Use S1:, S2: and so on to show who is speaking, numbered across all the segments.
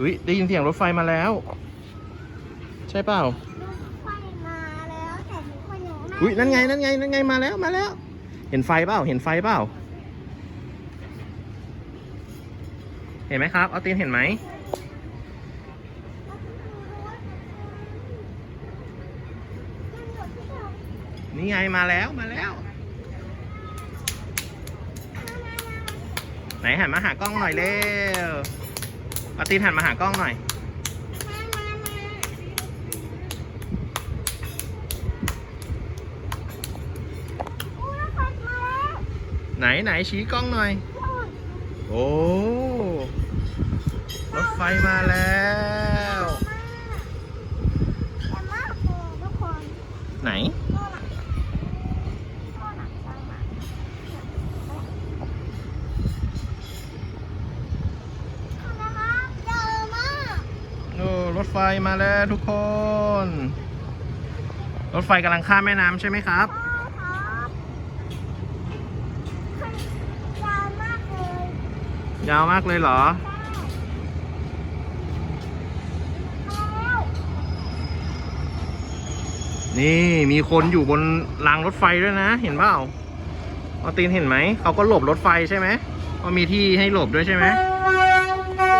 S1: อุ้ยได้ยินเสียงรถไฟมาแล้ว ใช่เปล่า
S2: รถไฟมาแล้วแต่ทุกคนยังไม่
S1: อุ้ยนั่นไงนั่นไงนั่นไงมาแล้วมาแล้ว เห็นไฟเปล่าเห็นไฟเปล่า เห็นไหมครับ เอาตีนเห็นไหมนี่ไงมาแล้วมาแล้ว ไหนหันมาหากล้องหน่อยเร็ว เอาตีนหันมาหากล้องหน่อย ไหนไหนชี้กล้องหน่อย โอ้รถไฟมาแล้ว ไหน โอ้ ร ถไฟมาแล้วทุกคน รถไฟกำลังข้ามแม่น้ำใช่ไหมครับยาวมากเลยเหรอ นี่มีคนอยู่บนรางรถไฟด้วยนะ เห็นเปล่าเอตีนเห็นไหม เขาก็หลบรถไฟใช่ไหมก็มีที่ให้หลบด้วยใช่ไหมโอ้โอ้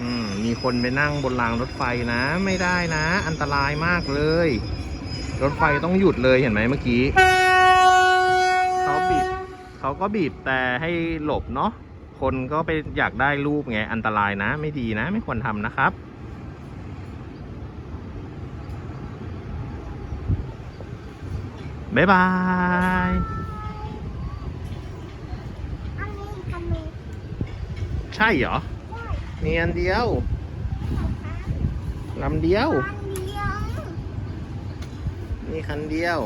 S1: อืมมี คนไปนั่งบนรางรถไฟนะ ไม่ได้นะ อันตรายมากเลย รถไฟต้องหยุดเลยเห็นไหมเมื่อกี้เขาบีบเขาก็บีบแต่ให้หลบเนาะคนก็ไปอยากได้รูปไงอันตรายนะ ไม่ดีนะ ไม่ควรทำนะครับบ๊ายบายใช่เหรอ มีอันเดียว ลำเดียวมีคันเดียว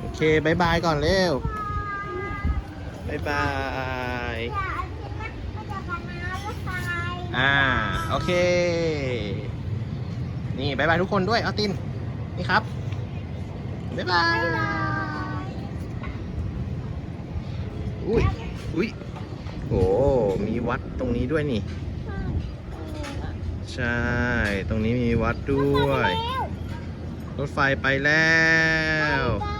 S1: โอเคบายบายก่อนเร็วบายบาย อ่า โอเค นี่บายบายทุกคนด้วยเอาติน นี่ครับบายบาย อุ้ยอุ้ย โอ้มีวัดตรงนี้ด้วยนี่ ใช่ ตรงนี้มีวัดด้วย รถไฟไปแล้ว
S2: บาย